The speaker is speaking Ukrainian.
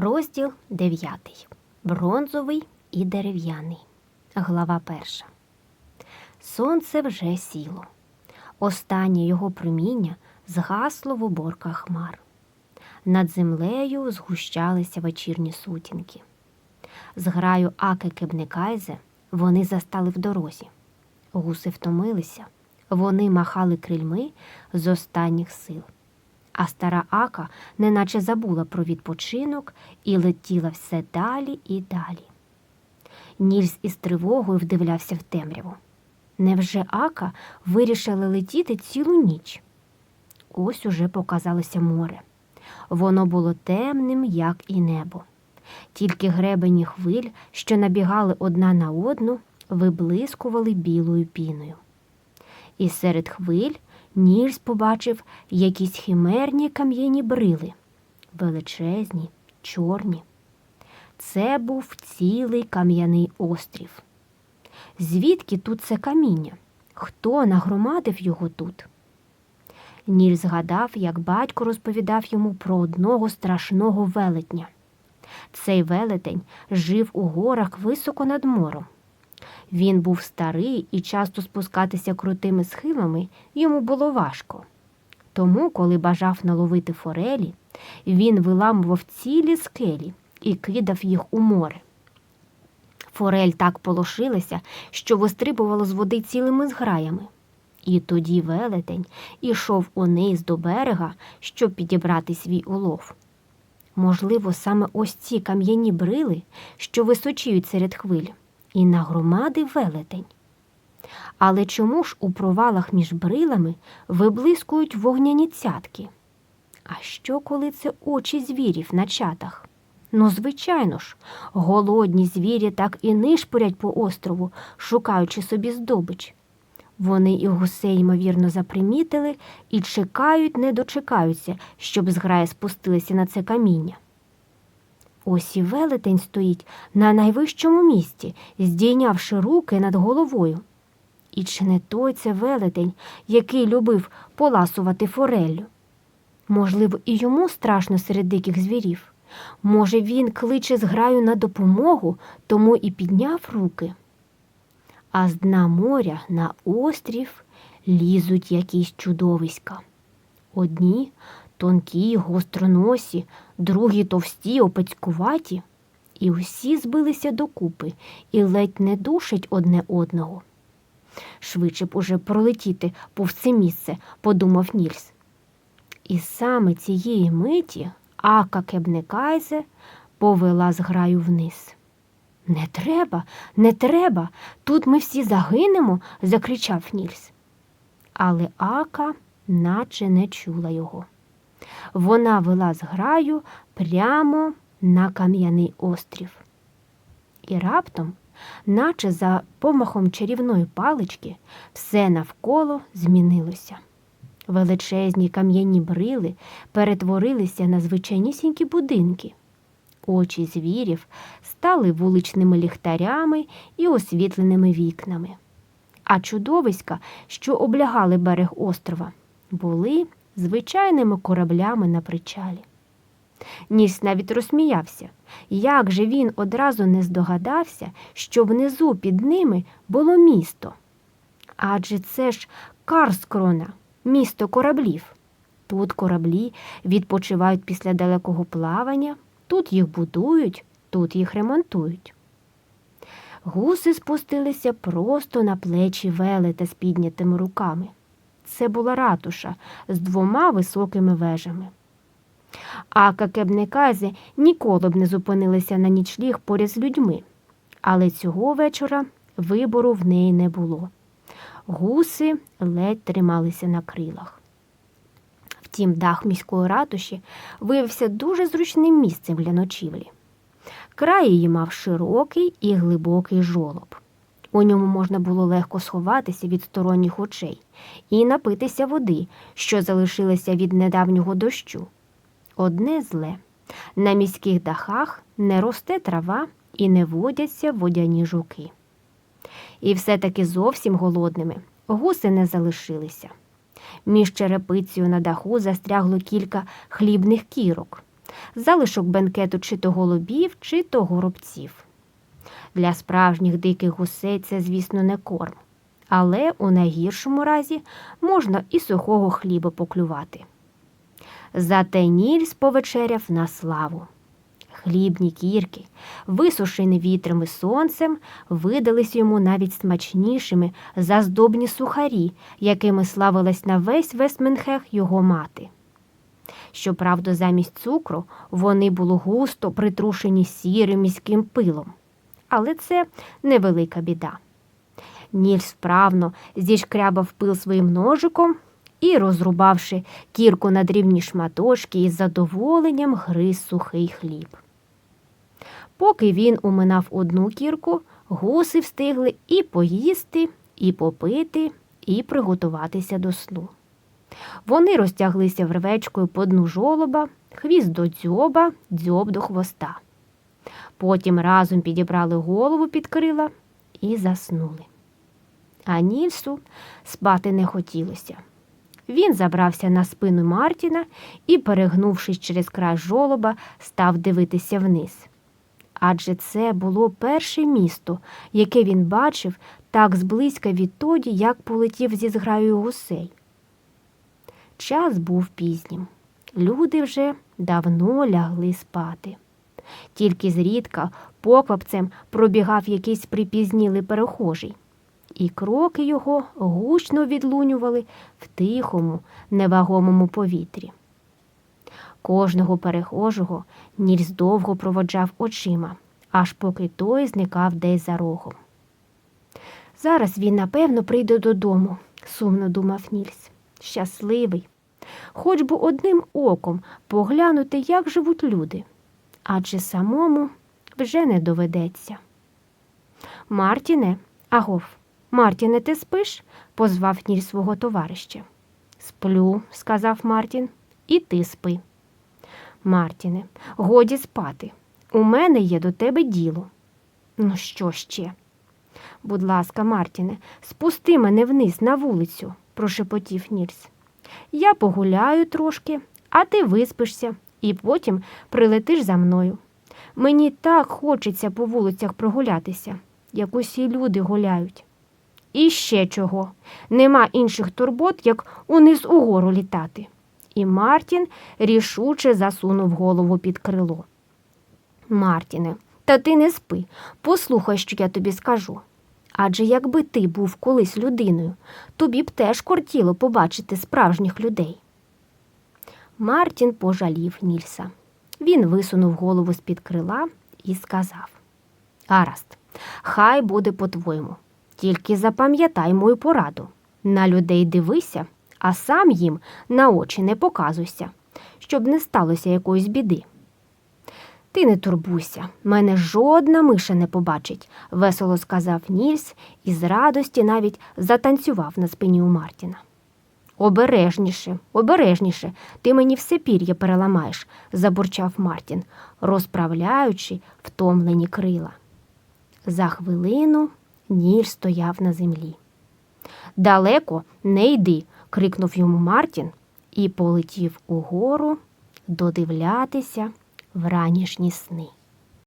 Розділ 9. Бронзовий і дерев'яний. Глава перша. Сонце вже сіло. Останнє його проміння згасло в оборках хмар. Над землею згущалися вечірні сутінки. Зграю Аки Кебнекайзе вони застали в дорозі. Гуси втомилися, вони махали крильми з останніх сил. А стара Ака неначе забула про відпочинок і летіла все далі і далі. Нільс із тривогою вдивлявся в темряву. Невже Ака вирішила летіти цілу ніч? Ось уже показалося море. Воно було темним, як і небо. Тільки гребені хвиль, що набігали одна на одну, виблискували білою піною. І серед хвиль Нільс побачив якісь химерні кам'яні брили, величезні, чорні. Це був цілий кам'яний острів. Звідки тут це каміння? Хто нагромадив його тут? Ніль згадав, як батько розповідав йому про одного страшного велетня. Цей велетень жив у горах високо над мором. Він був старий і часто спускатися крутими схилами йому було важко. Тому, коли бажав наловити форелі, він виламував цілі скелі і кидав їх у море. Форель так полошилася, що вистрибувала з води цілими зграями. І тоді велетень ішов униз до берега, щоб підібрати свій улов. Можливо, саме ось ці кам'яні брили, що височіють серед хвиль, і нагромадив велетень. Але чому ж у провалах між брилами виблискують вогняні цятки? А що, коли це очі звірів на чатах? Ну, звичайно ж, голодні звірі так і нишпорять по острову, шукаючи собі здобич. Вони і гусей, ймовірно, запримітили і чекають, не дочекаються, щоб зграя спустилися на це каміння. Ось і велетень стоїть на найвищому місці, здійнявши руки над головою. І чи не той це велетень, який любив поласувати фореллю? Можливо, і йому страшно серед диких звірів. Може, він кличе зграю на допомогу, тому і підняв руки. А з дна моря на острів лізуть якісь чудовиська. Одні тонкі, гостроносі, другі товсті, опецькуваті, і усі збилися докупи і ледь не душать одне одного. Швидше б уже пролетіти повз це місце, подумав Нільс. І саме цієї миті Ака Кебнекайзе повела зграю вниз. Не треба, не треба, тут ми всі загинемо, закричав Нільс. Але Ака наче не чула його. Вона вела зграю прямо на кам'яний острів. І раптом, наче за помахом чарівної палички, все навколо змінилося. Величезні кам'яні брили перетворилися на звичайнісінькі будинки. Очі звірів стали вуличними ліхтарями і освітленими вікнами. А чудовиська, що облягали берег острова, були звичайними кораблями на причалі. Ніс навіть розсміявся. Як же він одразу не здогадався, що внизу під ними було місто? Адже це ж Карскрона, місто кораблів. Тут кораблі відпочивають після далекого плавання, тут їх будують, тут їх ремонтують. Гуси спустилися просто на плечі велета з піднятими руками. Це була ратуша з двома високими вежами. А какебникази ніколи б не зупинилися на нічліг поряд з людьми, але цього вечора вибору в неї не було. Гуси ледь трималися на крилах. Втім, дах міської ратуші виявився дуже зручним місцем для ночівлі. Край її мав широкий і глибокий жолоб. У ньому можна було легко сховатися від сторонніх очей і напитися води, що залишилася від недавнього дощу. Одне зле на міських дахах не росте трава і не водяться водяні жуки. І все-таки зовсім голодними гуси не залишилися. Між черепицею на даху застрягло кілька хлібних кірок, залишок бенкету чи то голубів, чи то горобців. Для справжніх диких гусей це, звісно, не корм, але у найгіршому разі можна і сухого хліба поклювати. Зате Нільс повечеряв на славу. Хлібні кірки, висушені вітром і сонцем, видались йому навіть смачнішими за здобні сухарі, якими славилась на весь Вестменхех його мати. Щоправда, замість цукру вони були густо притрушені сірим міським пилом. Але це невелика біда. Нільс вправно зішкрябав пил своїм ножиком і, розрубавши кірку на дрібні шматочки, із задоволенням гриз сухий хліб. Поки він уминав одну кірку, гуси встигли і поїсти, і попити, і приготуватися до сну. Вони розтяглися вервечкою по дну жолоба, хвіст до дзьоба, дзьоб до хвоста. Потім разом підібрали голову під крила і заснули. А Нільсу спати не хотілося. Він забрався на спину Мартіна і, перегнувшись через край жолоба, став дивитися вниз. Адже це було перше місто, яке він бачив так зблизька відтоді, як полетів зі зграю гусей. Час був пізнім. Люди вже давно лягли спати. Тільки зрідка поквапцем пробігав якийсь припізнілий перехожий, і кроки його гучно відлунювали в тихому, невагомому повітрі. Кожного перехожого Нільс довго проводжав очима, аж поки той зникав десь за рогом. Зараз він, напевно, прийде додому, сумно думав Нільс. Щасливий, хоч би одним оком поглянути, як живуть люди, адже самому вже не доведеться. Мартіне, агов, Мартіне, ти спиш? позвав Ніль свого товариша. Сплю, сказав Мартін, і ти спи. Мартіне, годі спати. У мене є до тебе діло. Ну, що ще? Будь ласка, Мартіне, спусти мене вниз на вулицю, прошепотів Нільс. Я погуляю трошки, а ти виспишся і потім прилетиш за мною. Мені так хочеться по вулицях прогулятися, як усі люди гуляють. І ще чого. Нема інших турбот, як униз угору літати. І Мартін рішуче засунув голову під крило. Мартіне, та ти не спи, послухай, що я тобі скажу. Адже якби ти був колись людиною, тобі б теж кортіло побачити справжніх людей. Мартін пожалів Нільса. Він висунув голову з-під крила і сказав Гаразд, хай буде по-твоєму. Тільки запам'ятай мою пораду. На людей дивися, а сам їм на очі не показуйся, щоб не сталося якоїсь біди. Ти не турбуйся, мене жодна миша не побачить, весело сказав Нільс і з радості навіть затанцював на спині у Мартіна. Обережніше, обережніше, ти мені все пір'я переламаєш, забурчав Мартін, розправляючи втомлені крила. За хвилину Ніль стояв на землі. Далеко не йди, крикнув йому Мартін і полетів угору додивлятися вранішні сни.